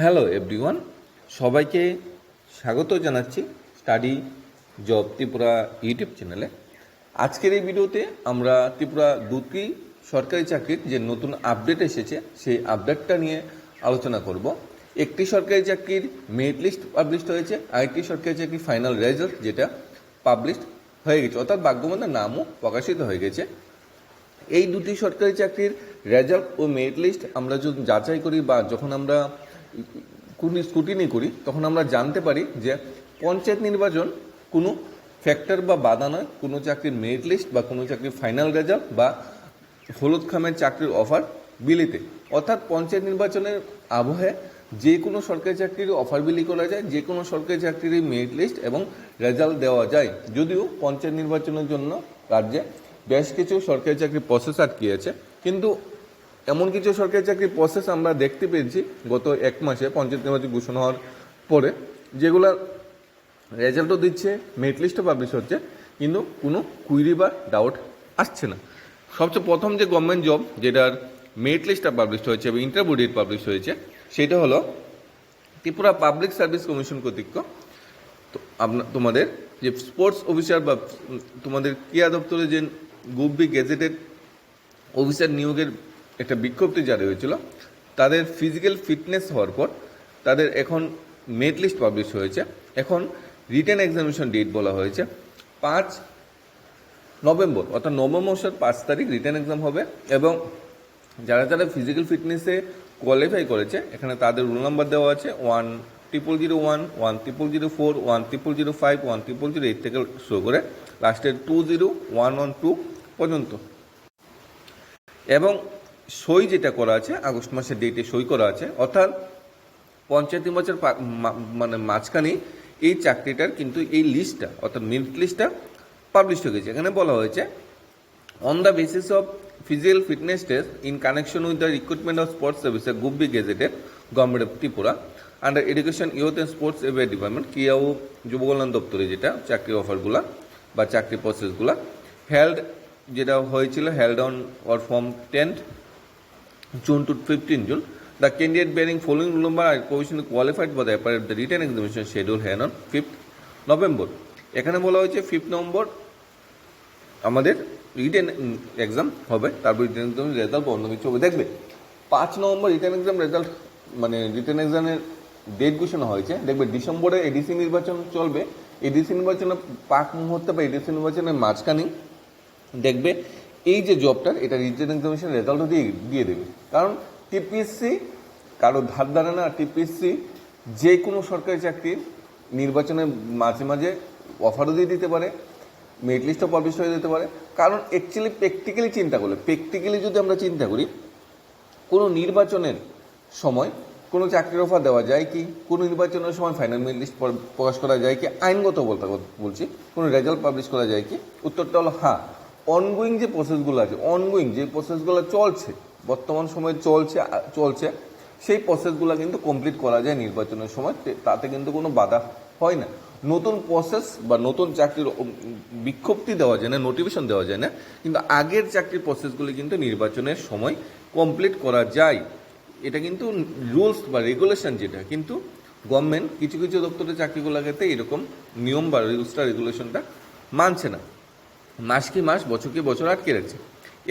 Hello everyone সবাইকে স্বাগত জানাচ্ছি স্টাডি জব ত্রিপুরা ইউটিউব চ্যানেলে আজকের এই ভিডিওতে আমরা ত্রিপুরা দুটি সরকারি চাকরির যে নতুন আপডেট এসেছে, সেই আপডেটটা নিয়ে আলোচনা করব। একটি সরকারি চাকরির মেরিট লিস্ট পাবলিশ হয়েছে, আরেকটি সরকারি চাকরির ফাইনাল রেজাল্ট যেটা পাবলিশ হয়ে গেছে, অর্থাৎ ভাগ্যবন্ধার নামও প্রকাশিত হয়ে গেছে। এই দুটি সরকারি চাকরির রেজাল্ট ও মেরিট লিস্ট আমরা যখন যাচাই করি বা যখন আমরা স্কুটিনি করি, তখন আমরা জানতে পারি যে পঞ্চায়েত নির্বাচন কোনো ফ্যাক্টর বা বাধা নয়, কোনো চাকরির মেরিট লিস্ট বা কোনো চাকরির ফাইনাল রেজাল্ট বা হলুদ খামের চাকরির অফার বিলিতে। অর্থাৎ পঞ্চায়েত নির্বাচনের আবহে যে কোনো সরকারি চাকরির অফার বিলি করা যায় যে কোনো সরকারি চাকরির মেরিট লিস্ট এবং রেজাল্ট দেওয়া যায়। যদিও পঞ্চায়েত নির্বাচনের জন্য রাজ্যে বেশ কিছু সরকারি চাকরির প্রসেস আটকে আছে কিন্তু এমন কিছু সরকারি চাকরির প্রসেস আমরা দেখতে পেয়েছি গত এক মাসে, পঞ্চায়েত নির্বাচন ঘোষণা হওয়ার পরে, যেগুলা রেজাল্টও দিচ্ছে মেরিট লিস্টও পাবলিশ হচ্ছে, কিন্তু কোনো কুইরি বা ডাউট আসছে না। সবচেয়ে প্রথম যে গভর্নমেন্ট জব যেটার মেরিট লিস্টটা পাবলিশ হয়েছে এবং ইন্টারভিউ ডেট পাবলিশ হয়েছে, সেটা হলো ত্রিপুরা পাবলিক সার্ভিস কমিশন কর্তৃক তো আপনার তোমাদের যে স্পোর্টস অফিসার বা তোমাদের ক্রিয়া দপ্তরে যে গ্রুপ বি অফিসার নিয়োগের একটা বিজ্ঞপ্তি জারি হয়েছিল। তাদের ফিজিক্যাল ফিটনেস হওয়ার পর তাদের এখন মেট লিস্ট পাবলিশ হয়েছে। এখন রিটেন এক্সামিনেশন ডেট বলা হয়েছে। পাঁচ নভেম্বর, অর্থাৎ নভেম্বর মাসের পাঁচ তারিখ রিটার্ন এক্সাম হবে এবং যারা যারা ফিজিক্যাল ফিটনেসে কোয়ালিফাই করেছে, এখানে তাদের রোল নাম্বার দেওয়া আছে one triple zero one one triple zero four one triple zero five one triple zero eight থেকে শুরু করে লাস্টের two zero one one two পর্যন্ত। এবং সই যেটা করা আছে, আগস্ট মাসের ডেটে সই করা আছে, অর্থাৎ পঞ্চায়েত নির্বাচন মানে মাঝখানে এই চাকরিটার কিন্তু এই লিস্টটা অর্থাৎ মেরিট লিস্টটা পাবলিশ হয়ে গেছে। এখানে বলা হয়েছে on the basis of physical fitness test in connection with the recruitment of sports services group B gazetted government of Tripura under education youth and sports এভেয়ার department ক্রিয়া ও যুব কল্যাণ দপ্তরে যেটা, চাকরি অফারগুলা বা চাকরি প্রসেসগুলা হেল্ড যেটা হয়েছিল held on or from tenth June to 15 June. The candidate bearing following roll number are provisionally qualified for the apparent the written examination schedule here on 5th November. এখানে বলা হয়েছে ফিফথ নভেম্বর আমাদের written exam হবে, তারপর written exam result অন্য কিছু হবে দেখবে, পাঁচ নভেম্বর রিটেন এক্সাম রেজাল্ট মানে রিটেন এক্সামের ডেট ঘোষণা হয়েছে দেখবে ডিসেম্বরে এডিসি নির্বাচন চলবে এডিসি নির্বাচনের পাক মুহূর্তে বা এডিসি নির্বাচনের মাঝখানেই দেখবে এই যে জবটার এটা রিটেন এক্সামিনেশন রেজাল্টও দিয়ে দিয়ে দেবে। কারণ টিপিএসসি কারও ধার ধারে না টিপিএসসি যে কোনো সরকারি চাকরির নির্বাচনের মাঝে মাঝে অফারও দিয়ে দিতে পারে মেরিট লিস্টও পাবলিশ হয়ে যেতে পারে। কারণ অ্যাকচুয়ালি প্র্যাকটিক্যালি চিন্তা করলে প্র্যাকটিক্যালি যদি আমরা চিন্তা করি, কোনো নির্বাচনের সময় কোনো চাকরির অফার দেওয়া যায় কি? কোনো নির্বাচনের সময় ফাইনাল মেরিট লিস্ট প্রকাশ করা যায় কি? আইনগত বলতে বলছি, কোনো রেজাল্ট পাবলিশ করা যায় কি? উত্তরটা হলো হ্যাঁ। অনগোয়িং যে প্রসেসগুলো আছে অনগোয়িং যে প্রসেসগুলো চলছে, বর্তমান সময়ে চলছে চলছে, সেই প্রসেসগুলো কিন্তু কমপ্লিট করা যায় নির্বাচনের সময় তাতে কিন্তু কোনো বাধা হয় না। নতুন প্রসেস বা নতুন চাকরির বিজ্ঞপ্তি দেওয়া যায় না নোটিফিকেশন দেওয়া যায় না, কিন্তু আগের চাকরির প্রসেসগুলি কিন্তু নির্বাচনের সময় কমপ্লিট করা যায়। এটা কিন্তু রুলস বা রেগুলেশন যেটা, কিন্তু গভর্নমেন্ট কিছু কিছু দপ্তরের চাকরিগুলোতে এরকম নিয়ম বা রুলসটা রেগুলেশনটা মানছে না। মাস কি মাস, বছর কি বছর আটকে রাখছে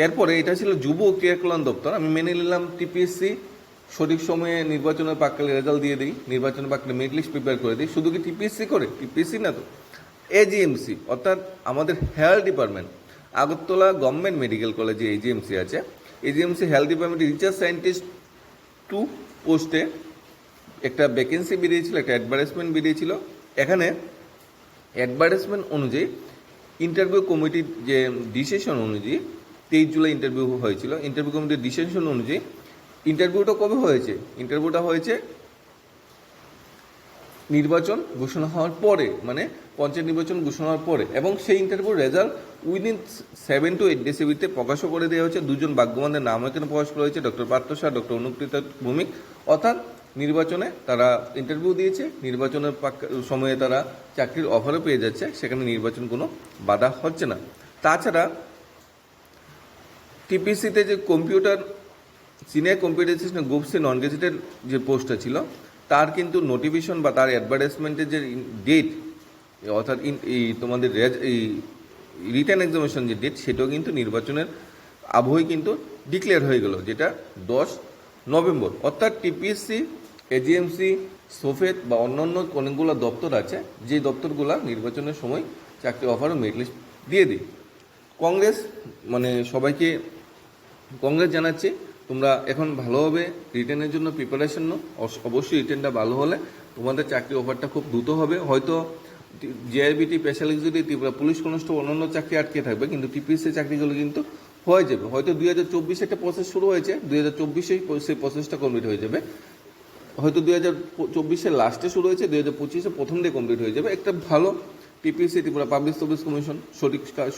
এরপরে এটা ছিল যুব ও কল্যাণ দপ্তর। আমি মেনে নিলাম টিপিএসসি, সঠিক সময়ে নির্বাচনের পাককালে রেজাল্ট দিয়ে দিই নির্বাচনের পাককালে মেরিট লিস্ট প্রিপেয়ার করে দিই। শুধু কি টিপিএসসি করে? টিপিএসসি না তো। এজিএমসি অর্থাৎ আমাদের health department Agartala government medical কলেজে এজিএমসি আছে। AGMC health department research scientist two পোস্টে একটা ভ্যাকেন্সি বেরিয়েছিল, একটা অ্যাডভার্টাইজমেন্ট বেরিয়েছিল। এখানে অ্যাডভার্টাইজমেন্ট অনুযায়ী ইন্টারভিউ কমিটির যে ডিসিশন অনুযায়ী তেইশ জুলাই ইন্টারভিউ হয়েছিল ইন্টারভিউ কমিটির ডিসিশন অনুযায়ী ইন্টারভিউটা কবে হয়েছে? ইন্টারভিউটা হয়েছে নির্বাচন ঘোষণা হওয়ার পরে মানে পঞ্চায়েত নির্বাচন ঘোষণা হওয়ার পরে এবং সেই interview result within seven two eight ডেসিবিতে প্রকাশও করে দেওয়া হয়েছে। দুজন ভাগ্যবানদের নাম এখানে প্রকাশ করা হয়েছে ডক্টর পার্থ শাহ ডক্টর অনুকৃতা ভৌমিক। অর্থাৎ নির্বাচনে তারা ইন্টারভিউ দিয়েছে, নির্বাচনের সময়ে তারা চাকরির অফারও পেয়ে যাচ্ছে, সেখানে নির্বাচন কোনো বাধা হচ্ছে না। তাছাড়া টিপিসিতে যে computer senior computer system group C non gazetted যে পোস্টটা ছিল, তার কিন্তু নোটিফিকেশন বা তার অ্যাডভার্টাইজমেন্টের যে ডেট অর্থাৎ এই তোমাদের এই রিটার্ন এক্সামিনেশন যে ডেট সেটাও কিন্তু নির্বাচনের আবহে কিন্তু ডিক্লেয়ার হয়ে গেল, যেটা দশ নভেম্বর। অর্থাৎ টিপিএসসি, এজিএমসি সোফেট বা অন্যান্য অনেকগুলো দপ্তর আছে যে দপ্তরগুলো নির্বাচনের সময় চাকরি অফার মেরিট লিস্ট দিয়ে দিই কংগ্রেস মানে সবাইকে কংগ্রেস জানাচ্ছি, তোমরা এখন ভালোভাবে রিটার্নের জন্য প্রিপারেশন নাও। অবশ্যই রিটার্নটা ভালো হলে তোমাদের চাকরি অফারটা খুব দ্রুত হবে। হয়তো জেআইবিটি স্পেশাল যদি ত্রিপুরা পুলিশ কনস্টেবল, অন্যান্য চাকরি আটকে থাকবে, কিন্তু টিপিএসসি চাকরিগুলো কিন্তু হয়ে যাবে। হয়তো দুই হাজার চব্বিশে একটা প্রসেস শুরু হয়েছে, দুই হাজার চব্বিশেই সেই প্রসেসটা কমপ্লিট হয়ে যাবে। হয়তো দুই হাজার চব্বিশের লাস্টে শুরু হয়েছে, দুই হাজার পঁচিশে প্রথম দিয়ে কমপ্লিট হয়ে যাবে। একটা ভালো TPSC Tripura public service commission সঠিক কাজ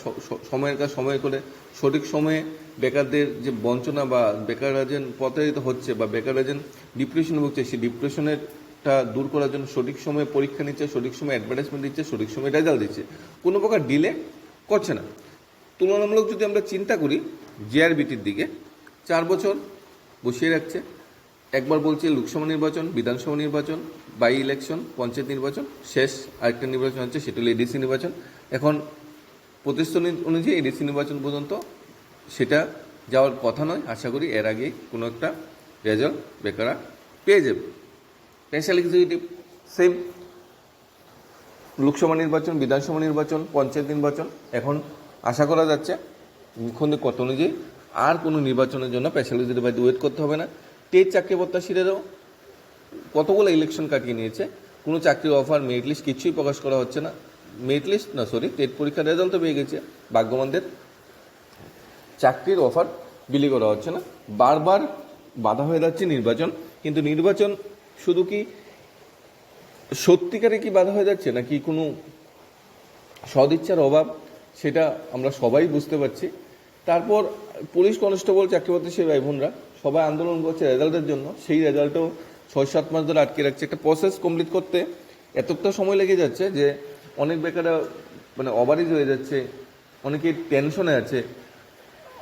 সময়ের কাজ সময় করে সঠিক সময়ে বেকারদের যে বঞ্চনা বা বেকাররা যেন প্রতারিত হচ্ছে বা বেকাররা যেন ডিপ্রেশন ভুগছে, সেই ডিপ্রেশনেরটা দূর করার জন্য সঠিক সময়ে পরীক্ষা নিচ্ছে, সঠিক সময়ে অ্যাডভার্টাইজমেন্ট দিচ্ছে, সঠিক সময়ে রেজাল্ট দিচ্ছে। কোনো প্রকার ডিলে করছে না। তুলনামূলক যদি আমরা চিন্তা করি জিআরবিটির দিকে, চার বছর বসিয়ে রাখছে। একবার বলছে লোকসভা নির্বাচন, বিধানসভা নির্বাচন বাই ইলেকশন পঞ্চায়েত নির্বাচন, শেষ আরেকটা নির্বাচন হচ্ছে, সেটা হলো এডিসি নির্বাচন। এখন প্রতিষ্ঠান অনুযায়ী এডিসি নির্বাচন পর্যন্ত সেটা যাওয়ার কথা নয়, আশা করি এর আগেই কোনো একটা রেজাল্ট বেকারা পেয়ে যাবে। স্পেশাল এক্সিকিউটিভ সেম লোকসভা নির্বাচন, বিধানসভা নির্বাচন, পঞ্চায়েত নির্বাচন, এখন আশা করা যাচ্ছে মুখ্যমন্ত্রী কত অনুযায়ী আর কোনো নির্বাচনের জন্য স্পেশালিস্টের বাড়িতে ওয়েট করতে হবে না। টেট চাকরি প্রত্যাশীদেরও কতগুলো ইলেকশন কাটিয়ে নিয়েছে, কোনো চাকরির অফার মেরিট লিস্ট কিছুই প্রকাশ করা হচ্ছে না। মেরিট লিস্ট না সরি টেট পরীক্ষার রেজাল্ট তো পেয়ে গেছে, ভাগ্যবানদের। চাকরির অফার বিলি করা হচ্ছে না। বারবার বাধা হয়ে যাচ্ছে নির্বাচন, কিন্তু নির্বাচন শুধু কি সত্যিকারে কি বাধা হয়ে যাচ্ছে নাকি কোনো সদিচ্ছার অভাব? সেটা আমরা সবাই বুঝতে পারছি। তারপর পুলিশ কনস্টেবল চাকরিপত্রী সেই ভাই বোনরা সবাই আন্দোলন করছে রেজাল্টের জন্য। সেই রেজাল্টও ছয় সাত মাস ধরে আটকে রাখছে। একটা প্রসেস কমপ্লিট করতে এতটা সময় লেগে যাচ্ছে যে অনেক বেকাররা মানে ওভারেজ হয়ে যাচ্ছে, অনেকে টেনশনে আছে,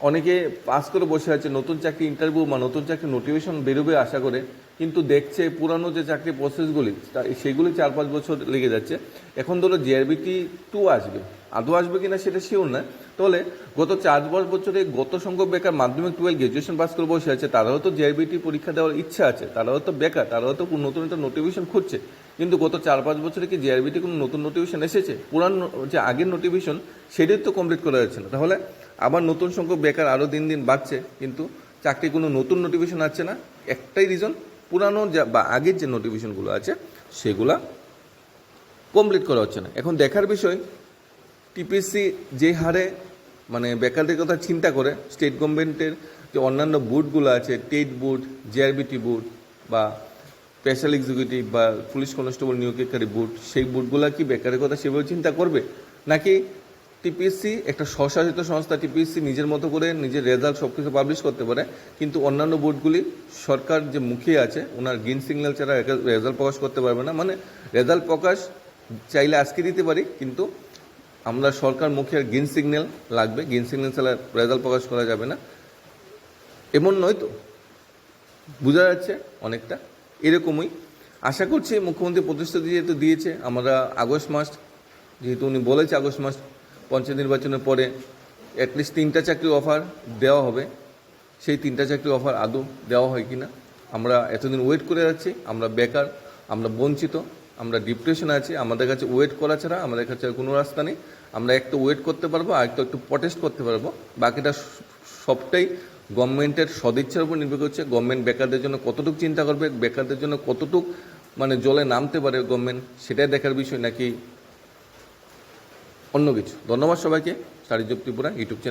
অনেকে পাস করে বসে আছে, নতুন চাকরি ইন্টারভিউ বা নতুন চাকরি নোটিফিকেশন বেরোবে আশা করে, কিন্তু দেখছে পুরানো যে চাকরি প্রসেসগুলি সেগুলি চার পাঁচ বছর লেগে যাচ্ছে। এখন ধরো জিআরবিটি টু আসবে। আদৌ আসবে কিনা সেটা শিওর না তাহলে গত চার পাঁচ বছরে গত সংখ্যক বেকার মাধ্যমিক টুয়েলভ গ্রাজুয়েশন পাস করে বসে আছে, তারাও তো জেআইবিটি পরীক্ষা দেওয়ার ইচ্ছা আছে, তারাও তো বেকার, তারাও তো নতুন একটা নোটিফিকেশন খুঁজছে। কিন্তু গত চার পাঁচ বছরে কি জিআরবিটি কোনো নতুন নোটিফিকেশন এসেছে? পুরান যে আগের নোটিফিকেশন সেটাই তো কমপ্লিট করা যাচ্ছে না। তাহলে আবার নতুন সংখ্যক বেকার আরও দিন দিন বাড়ছে, কিন্তু চাকরি কোনো নতুন নোটিফিকেশন আছে না। একটাই রিজন পুরানো যা বা আগের যে নোটিফিকেশনগুলো আছে, সেগুলা কমপ্লিট করা হচ্ছে না। এখন দেখার বিষয় টিপিসি যে হারে মানে বেকারদের কথা চিন্তা করে, স্টেট গভর্নমেন্টের যে অন্যান্য বুটগুলো আছে, টেট বুট জেআরবিটি বুট বা স্পেশাল এক্সিকিউটিভ বা পুলিশ কনস্টেবল নিয়োগকারী বুট সেই বুটগুলো কি বেকারের কথা সেভাবে চিন্তা করবে? নাকি টিপিএসসি একটা স্বশাসিত সংস্থা টিপিএসসি নিজের মতো করে নিজের রেজাল্ট সব কিছু পাবলিশ করতে পারে, কিন্তু অন্যান্য বোর্ডগুলি সরকার যে মুখে আছে, ওনার গ্রিন সিগন্যাল ছাড়া রেজাল্ট প্রকাশ করতে পারবে না। মানে রেজাল্ট প্রকাশ চাইলে আজকে দিতে পারি, কিন্তু আমরা সরকার মুখে আর গ্রিন সিগন্যাল লাগবে। গ্রিন সিগন্যাল ছাড়া রেজাল্ট প্রকাশ করা যাবে না। এমন নয় তো। বোঝা যাচ্ছে অনেকটা। এরকমই। আশা করছি মুখ্যমন্ত্রী প্রতিশ্রুতি যেহেতু দিয়েছে, আমরা আগস্ট মাস, যেহেতু উনি বলেছে আগস্ট মাস পঞ্চায়েত নির্বাচনের পরে অ্যাটলিস্ট তিনটা চাকরি অফার দেওয়া হবে। সেই তিনটা চাকরি অফার আদৌ দেওয়া হয় কি না আমরা এতদিন ওয়েট করে যাচ্ছি আমরা বেকার, আমরা বঞ্চিত। আমরা ডিপ্রেশনে আছি, আমাদের কাছে ওয়েট করা ছাড়া আমাদের কাছে কোনো রাস্তা নেই। আমরা একটু ওয়েট করতে পারব, আর একটু একটু প্রটেস্ট করতে পারব। বাকিটা সবটাই গভর্নমেন্টের সদিচ্ছার উপর নির্ভর করছে। গভর্নমেন্ট বেকারদের জন্য কতটুকু চিন্তা করবে, বেকারদের জন্য কতটুক মানে জলে নামতে পারে গভর্নমেন্ট সেটাই দেখার বিষয় নাকি অন্য কিছু। ধন্যবাদ সবাইকে। সারিজব ত্রিপুরা ইউটিউব চ্যানেল।